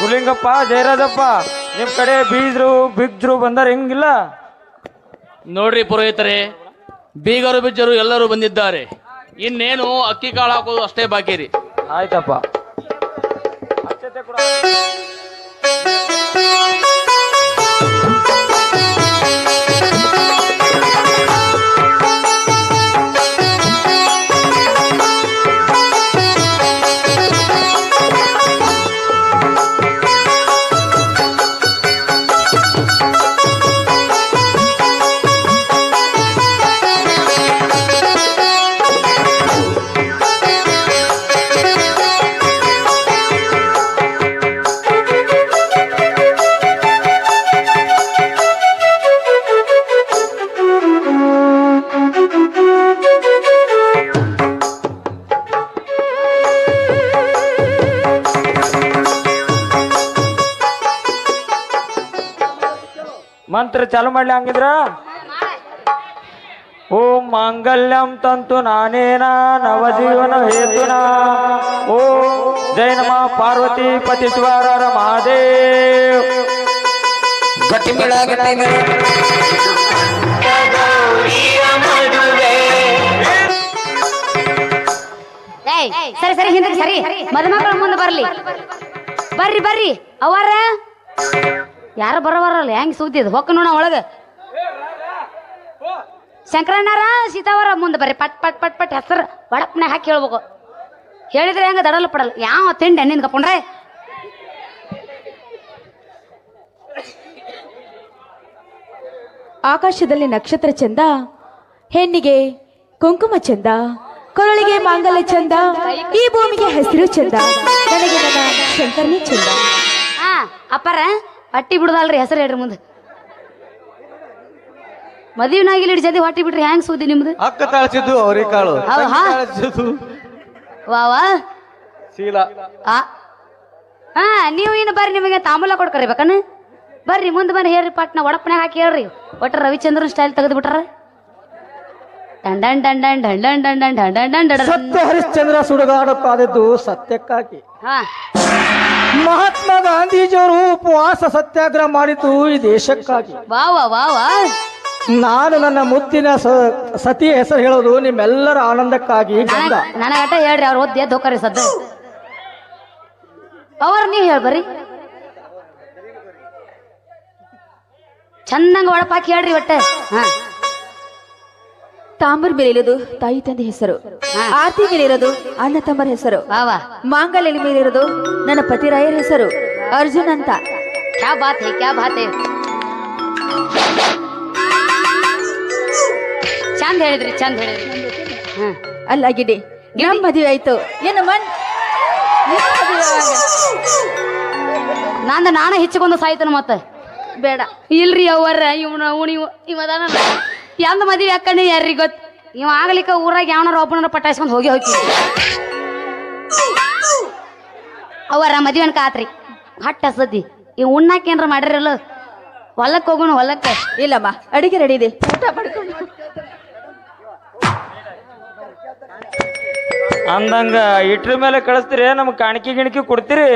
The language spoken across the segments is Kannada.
ಗುಲಿಂಗಪ್ಪ ಜಯರಾಜಪ್ಪ ನಿಮ್ ಕಡೆ ಬೀಜರು ಬಿಗ್ಜರು ಬಂದಾರ ಹೆಂಗಿಲ್ಲ? ನೋಡ್ರಿ ಪುರೋಹಿತರೆ ಬೀಗರು ಬಿಜ್ಜರು ಎಲ್ಲರೂ ಬಂದಿದ್ದಾರೆ. ಇನ್ನೇನು ಅಕ್ಕಿ ಕಾಳು ಹಾಕೋದು ಅಷ್ಟೇ ಬಾಕಿ ರೀ. ಆಯ್ತಪ್ಪ. ಮಂತ್ರ ಚಾಲು ಮಾಡ್ಲಿ ಹಂಗಿದ್ರ? ಓಂ ಮಾಂಗಲ್ಯಂ ತಂತು ನಾನೇನ ನವಜೀವನ ಹೇತುನ? ಓಂ ಜೈ ನಮ ಪಾರ್ವತಿ ಪತಿ ಶಿವರ ಮಹಾದೇವ್ ಸರಿ ಸರಿ ಹಿಂದಕ್ಕೆ ಸರಿ. ಮದುಮಕ್ಕಳ ಮುಂದೆ ಬರ್ಲಿ. ಬರ್ರಿ ಬರ್ರಿ. ಅವರ? ಯಾರು ಬರೋವರಲ್ಲ ಹೆಂಗ್ ಸುದ್ದಿದ್ ಹೊಕ್ಕ ನೋಡ ಒಳಗ. ಶಂಕರಣ್ಣಾರ ಸೀತಾವರ ಮುಂದೆ ಬರ್ರಿ. ಪಟ್ ಪಟ್ ಪಟ್ ಪಟ್ ಹೆಸರು ಒಡಪ್ನೆ ಹಾಕಿ ಹೇಳ್ಬೇಕು. ಹೇಳಿದ್ರೆ ಹೆಂಗ ದಡಲ್ಲ ಪಡಲ್ಲ. ಯಾವ ತಿಂಡಿ ನಿನ್ ಕಪ್ಕೊಂಡ್ರೆ ಆಕಾಶದಲ್ಲಿ ನಕ್ಷತ್ರ ಚಂದ ಹೆಣ್ಣಿಗೆ ಕುಂಕುಮ ಚಂದ ಕೊರಳಿಗೆ ಮಾಂಗಲ್ಯ ಚಂದ ಈ ಭೂಮಿಗೆ ಹೆಸರು ಚಂದ. ನನಗೆ ನನ್ನ ಶಂಕರನೇ ಚಂದ. ಹಾ ಅಪ್ಪಾರ ಹಟ್ಟಿ ಬಿಡುದಲ್ರಿ ಹೆಸರು ಹೇಳ್ರಿ ಮುಂದೆ ಮದುವೆನಾಗಿಲ್ಲ ಇಡಿ ಜದಿ ಹೊಟ್ಟಿ ಬಿಟ್ರಿ ಹ್ಯಾಂಗ್ ಸೂದಿ ನಿಮ್ದು ಅಕ್ಕ ತಾಳ್ಸಿದ್ದು ಅವ್ರಿ ಕಾಳು ಆ ಹಾ ನೀವು ಏನು ಬರ್ರಿ ನಿಮಗೆ ತಾಮೂಲ ಕೊಡ್ಕರಿ ಬೇಕನ ಬರ್ರಿ ಮುಂದೆ ಬರ್ರಿ ಹೇಳ್ರಿ ಪಟ್ನ ಒಡಪನ್ಯಾಗ ಹಾಕಿ ಹೇಳ್ರಿ ಒಟ್ಟು ರವಿಚಂದ್ರನ್ ಸ್ಟೈಲ್ ತೆಗೆದು ಬಿಟ್ರ ಡಂಡನ್ ಡಂಡನ್ ಡಂಡನ್ ಡಂಡನ್ ಡಂಡನ್ ಡಂಡನ್ ಚಂದ್ರ ಹರಿಶ್ಚಂದ್ರ ಸುಡಗಾಡಪ್ಪ ಕಾದಿದ್ದು ಸತ್ಯಕ್ಕಾಗಿ ಹಾ ಮಹಾತ್ಮ ಗಾಂಧೀಜಿಯವರು ಉಪವಾಸ ಸತ್ಯಾಗ್ರಹ ಮಾಡಿದ್ದು ಈ ದೇಶಕ್ಕಾಗಿ. ವಾ ವಾ ವಾ ವಾ. ನಾನು ನನ್ನ ಮುತ್ತಿನ ಸ- ಸತಿಯ ಹೆಸರು ಹೇಳೋದು ನಿಮ್ಮೆಲ್ಲರ ಆನಂದಕ್ಕಾಗಿ ನನಗಟ ಹೇಳ್ರಿ ಅವ್ರು ಓದ್ದೆ ಹೋಗ್ರಿ ಸದ್ದ. ಅವ್ರ ನೀವು ಹೇಳ್ ಬರ್ರಿ. ಚಂದಂಗ ಒಳಪಾಕಿ ಹೇಳ್ರಿ ಒಟ್ಟೆ. ಹಾ. ತಾಂಬೂರ್ ಮೇಲಿರೋದು ತಾಯಿ ತಂದೆ ಹೆಸರು. ಆರತಿ ಮೇಲಿರೋದು ಅಣ್ಣ ತಮ್ಮರ ಹೆಸರು. ಮಾಂಗಲ್ಯ ಮೇಲೆ ಮಾಂಗಲ್ಯ ಮೇಲಿರೋದು ನನ್ನ ಪತಿರಾಯರ ಹೆಸರು. ಅರ್ಜುನ್ ಅಂತ. ಕ್ಯಾ ಬಾತ್ ಹೈ ಕ್ಯಾ ಬಾತ್ ಹೇ. ಚಂದ ಹೇಳಿದ್ರಿ ಚಂದ ಹೇಳಿದ್ರಿ. ಹ್ಮ್ ಅಲ್ಲ ಗಿಡಿ ನಮ್ ಮದುವೆ ಆಯ್ತು. ಏನು ಮನ್ ನಂದು ನಾನ ಹೆಚ್ಚಿಕೊಂಡು ಸಾಯ್ತಾನ ಮತ್ತೆ. ಬೇಡ. ಇಲ್ರಿ ಅವರ ಇವನ ಉಣಿ ಇವದಾನ ಎಂದ ಮದುವೆ ಅಕ್ಕಣ್ಣ ಯಾರಿಗೆ ಗೊತ್ತ? ನೀವು ಆಗ್ಲಿಕ್ಕೆ ಊರಾಗ ಯಾವನಾರ ಒಬ್ಬನಾರ ಪಟ್ಟಾಯಿಸ್ಕೊಂಡು ಹೋಗಿ ಹೋಗಿ. ಅವರ ಮದುವೆ ಅನ್ಕ ಆತ್ರಿ. ಹಟ್ಟ ಸದ್ದಿ. ಈ ಉಣ್ಣಾಕ ಏನ್ರ ಮಾಡಿರಲ್ಲ? ಹೊಲಕ್ಕೆ ಹೋಗೋಣ ಹೊಲಕ್ಕೆ ಇಲ್ಲಮ್ಮ ಅಡಿಗೆ ರೆಡಿ ಇದೆ. ಊಟ ಮಾಡ್ಕೊಂಡು ಅಂದಂಗ ಇಟ್ರ ಮೇಲೆ ಕಳಿಸ್ತೀರಿ ನಮ್ಗೆ ಕಾಣಿಕೆ ಗಿಣಿಕೆ ಕೊಡ್ತೀರಿ.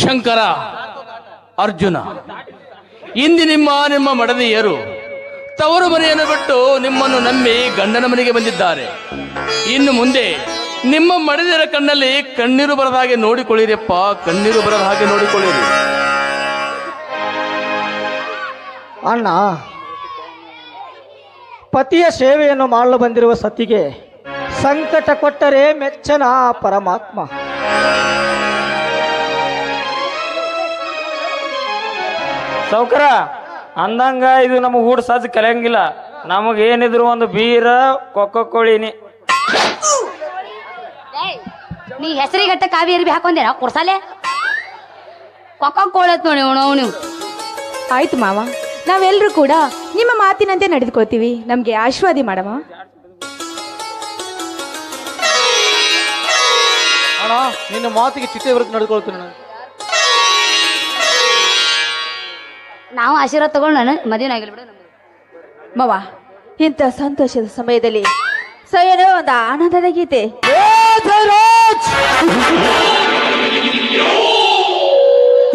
ಶಂಕರ ಅರ್ಜುನ. ಇಂದು ನಿಮ್ಮ ನಿಮ್ಮ ಮಡದಿಯರು ತವರು ಮನೆಯನ್ನು ಬಿಟ್ಟು ನಿಮ್ಮನ್ನು ನಂಬಿ ಗಂಡನ ಮನೆಗೆ ಬಂದಿದ್ದಾರೆ. ಇನ್ನು ಮುಂದೆ ನಿಮ್ಮ ಮಡದಿಯರ ಕಣ್ಣಲ್ಲಿ ಕಣ್ಣೀರು ಬರದ ಹಾಗೆ ನೋಡಿಕೊಳ್ಳಿರಿಯಪ್ಪ ಕಣ್ಣೀರು ಬರದ ಹಾಗೆ ನೋಡಿಕೊಳ್ಳಿರಿ. ಅಣ್ಣ, ಪತಿಯ ಸೇವೆಯನ್ನು ಮಾಡಲು ಬಂದಿರುವ ಸತಿಗೆ ಸಂಕಟ ಕೊಟ್ಟರೆ ಮೆಚ್ಚನ ಪರಮಾತ್ಮ. ಸೌಕರ ಅಂದಂಗ ಇದು ನಮಗೆ ಊಟ ಸಜ್ಜ ಕಲಿಯಂಗಿಲ್ಲ. ನಮಗೆ ಏನಿದ್ರು ಒಂದು ಬೀರ ಕೊಕ್ಕ ಕೋಳಿನಿ ನೀ ಹೆಸರಿಗಟ್ಟ ಕಾವಿ ಅರ್ಬಿ ಹಾಕೊಂಡೇನ? ಕೊಡ್ಸಾಲೆ? ಕೊಕ್ಕ ಕೋಳತ್ ನೋಡಿ ಅವನು ನೀವು ಆಯ್ತು ಮಾವ. ನಾವೆಲ್ಲರೂ ಕೂಡ ನಿಮ್ಮ ಮಾತಿನಂತೆ ನಡೆದುಕೊಳ್ತೀವಿ. ನಮ್ಗೆ ಆಶೀರ್ವಾದಿ ಮಾಡವ. ಅಣ್ಣ ನಿನ್ನ ಮಾತಿಗೆ ಚಿತೆ ಬರುತ್ತೆ ನಡ್ಕೊಳ್ತೀನಿ ನಾನು. ನಾವು ಆಶೀರ್ವಾದ ತಗೊಂಡು ನಾನು ಮದುವೆ ಆಗಿಲ್ಲ ಬಿಡು ನಮ್ಗೆ. ಮವ ಇಂಥ ಸಂತೋಷದ ಸಮಯದಲ್ಲಿ ಸೊ ಒಂದು ಆನಂದದ ಗೀತೆ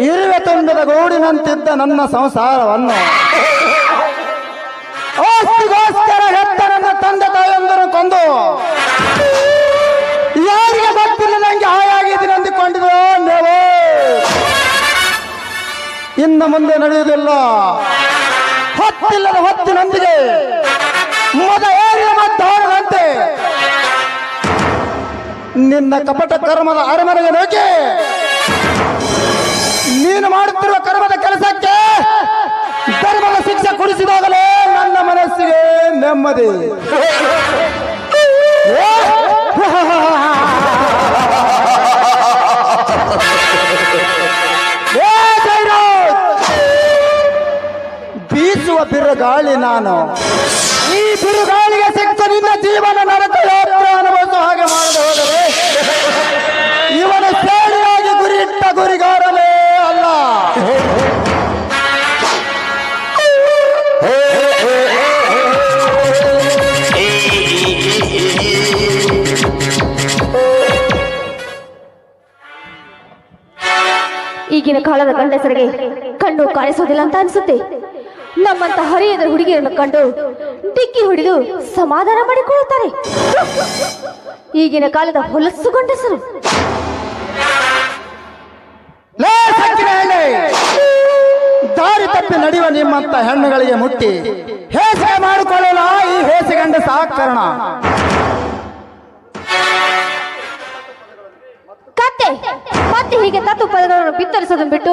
ಇರುವೆ ತುಂಬಿದ ಗೂಡಿನಂತಿದ್ದ ನನ್ನ ಸಂಸಾರವನ್ನು ಆಸ್ತಿಗೋಸ್ಕರ ಹೆತ್ತ ನನ್ನ ತಂದೆ ತಾಯಿಯೊಂದನ್ನು ಕೊಂದು ಇನ್ನು ಮುಂದೆ ನಡೆಯುವುದಿಲ್ಲ. ಹೊತ್ತಿಲ್ಲದ ಹೊತ್ತಿನೊಂದಿಗೆ ಮದ ಏರಿಯ ಮದ್ದಾರದಂತೆ ನಿನ್ನ ಕಪಟ ಕರ್ಮದ ಅರಮನೆಗೆ ನುಗ್ಗಿ. ನೀನು ಮಾಡುತ್ತಿರುವ ಕರ್ಮದ ಕೆಲಸಕ್ಕೆ ಧರ್ಮದ ಶಿಕ್ಷೆ ಕೊಡಿಸಿದಾಗಲೇ ನನ್ನ ಮನಸ್ಸಿಗೆ ನೆಮ್ಮದಿ. ಬೀಸುವ ಬಿರುಗಾಳಿ ನಾನು. ಈ ಬಿರುಗಾಳಿಗೆ ಸಿಕ್ಕ ನಿನ್ನ ಜೀವನ ನರಕ ಯಾತ್ರ ಅನುಭವಿಸುವ ಹಾಗೆ ಮಾಡದೆ ಹೋದರೆ ಇವನ ಸೇರಿಯಾಗಿ ಗುರಿಯಿಟ್ಟ ಗುರಿಗಾರನೇ ಅಲ್ಲ. ಈಗಿನ ಕಾಲದ ಗಂಡಸರಿಗೆ ಕಣ್ಣು ಕಾಣಿಸೋದಿಲ್ಲ ಅಂತ ಅನ್ಸುತ್ತೆ. ನಮ್ಮಂತ ಹರಿಯದ ಹುಡುಗಿಯನ್ನು ಕಂಡು ಡಿಕ್ಕಿ ಹೊಡೆದು ಸಮಾಧಾನ ಮಾಡಿಕೊಳ್ಳುತ್ತಾರೆ ಈಗಿನ ಕಾಲದ ಹೊಲಸು ಗಂಡಸರು! ದಾರಿ ತಪ್ಪಿ ನಡೆಯುವ ನಿಮ್ಮಂತ ಹೆಣ್ಣುಗಳಿಗೆ ಮುಟ್ಟಿ ಹೇಸೆ ಮಾಡಿಕೊಳ್ಳಲ್ಲ ಈ ಹೇಸಿಗಂಡ ಸಾಕರಣ ಕತ್ತೆ ಮತ್ತೆ ಹೀಗೆ ತತ್ತು ಪದಗಳನ್ನು ಬಿತ್ತರಿಸೋದನ್ನು ಬಿಟ್ಟು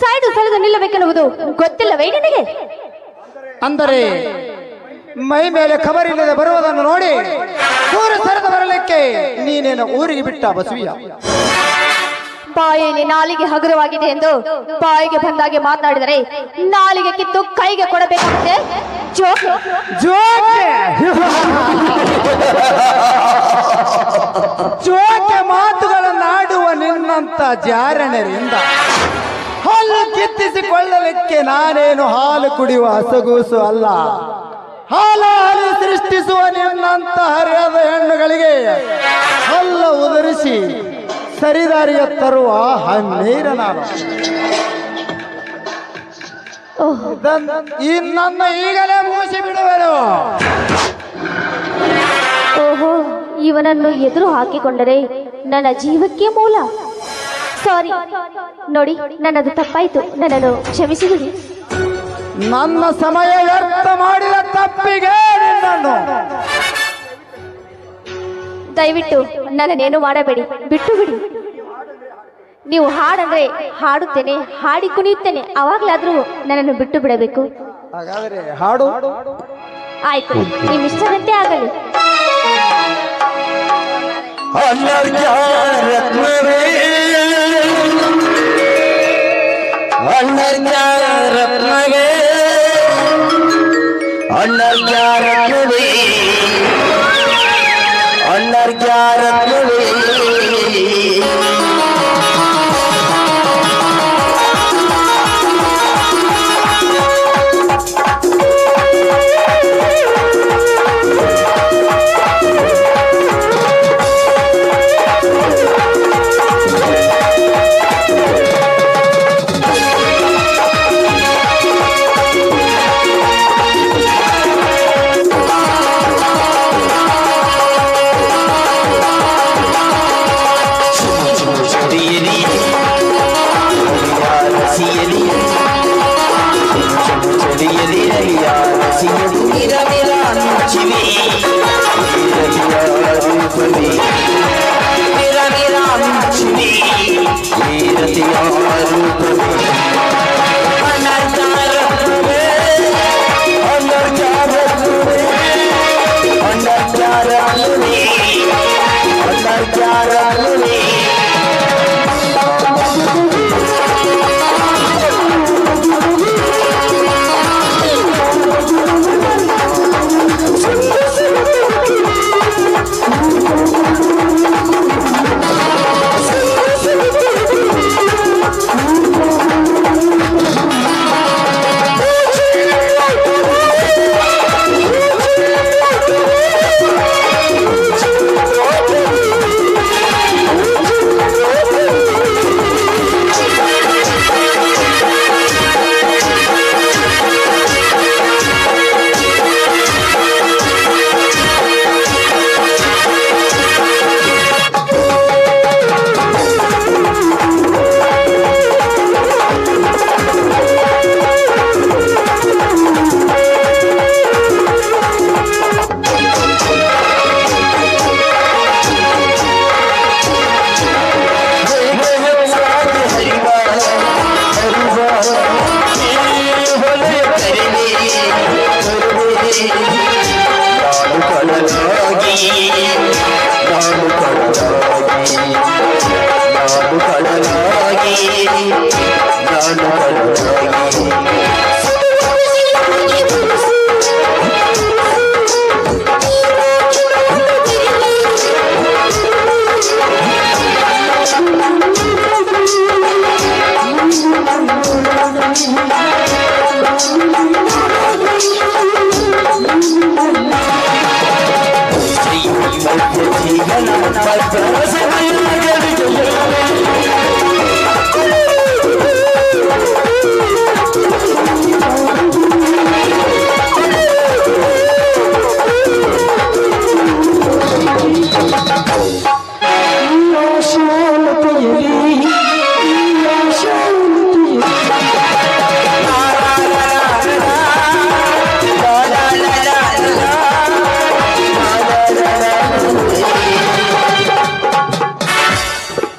ಸೈಡು ಸರಿದು ನಿಲ್ಲಬೇಕೆನ್ನುವುದು ಗೊತ್ತಿಲ್ಲವೇ ನಿನಗೆ? ಅಂದರೆ ಮೈ ಮೇಲೆ ಖಬರಿಲ್ಲದೆ ಬರುವುದನ್ನು ನೋಡಿ ದೂರ ಸರಿದು ಬರಲಿಕ್ಕೆ ನೀನೇನು ಊರಿಗೆ ಬಿಟ್ಟ ಬಸವಿಯ? ಬಾಯಲ್ಲಿ ನಾಲಿಗೆ ಹಗುರವಾಗಿದೆ ಎಂದು ಬಾಯಿಗೆ ಬಂದಾಗೆ ಮಾತನಾಡಿದರೆ ನಾಲಿಗೆ ಕಿತ್ತು ಕೈಗೆ ಕೊಡಬೇಕಾಗುತ್ತೆ. ಜೋಕ್, ಜೋಕೆ. ಜೋಕೆ ಮಾತುಗಳನ್ನಾಡುವ ನಿನ್ನಂತ ಜಾರಣರಿಂದ ಹಲ್ಲು ಕಿತ್ತಿಸಿಕೊಳ್ಳಲಿಕ್ಕೆ ನಾನೇನು ಹಾಲು ಕುಡಿಯುವ ಹಸಗೂಸು ಅಲ್ಲ. ಹಾಲು ಹಾಲು ಸೃಷ್ಟಿಸುವ ನಿನ್ನಂತ ಹರಿಯದ ಹೆಣ್ಣುಗಳಿಗೆ ಹಲ್ಲು ಉದುರಿಸಿ ಸರಿದಾರಿಯ ತರುವ ಹನ್ನೀರ ನಾನು. ನನ್ನ ಈಗಲೇ ಮೂಸಿ ಬಿಡುವರು ಓಹೋ ಇವನನ್ನು ಎದುರು ಹಾಕಿಕೊಂಡರೆ ನನ್ನ ಜೀವಕ್ಕೆ ಮೂಲ. ಸಾರಿ. ನೋಡಿ ನನ್ನದು ತಪ್ಪಾಯ್ತು. ನನ್ನನ್ನು ಕ್ಷಮಿಸಿಬಿಡಿ. ನನ್ನ ಸಮಯ ವ್ಯರ್ಥ ಮಾಡಿದ ತಪ್ಪಿಗೆ ನಿನ್ನನ್ನು. ದಯವಿಟ್ಟು ನನ್ನನ್ನೇನು ಮಾಡಬೇಡಿ. ಬಿಟ್ಟು ಬಿಡಿ. ನೀವು ಹಾಡಂದ್ರೆ ಹಾಡುತ್ತೇನೆ ಹಾಡಿ ಕುಣಿಯುತ್ತೇನೆ ಅವಾಗ್ಲಾದ್ರೂ ನನ್ನನ್ನು ಬಿಟ್ಟು ಬಿಡಬೇಕು. ಹಾಗಾದರೆ ಹಾಡು. ಆಯ್ತು ನಿಮ್ ಇಷ್ಟದಂತೆ ಆಗಲಿ. ಅಣ್ಣ ಅಣ್ಣರ್ಯ ರತ್ನವೇ. ಅಣ್ಣರ್ಯ ರತ್ನವೇ. I'm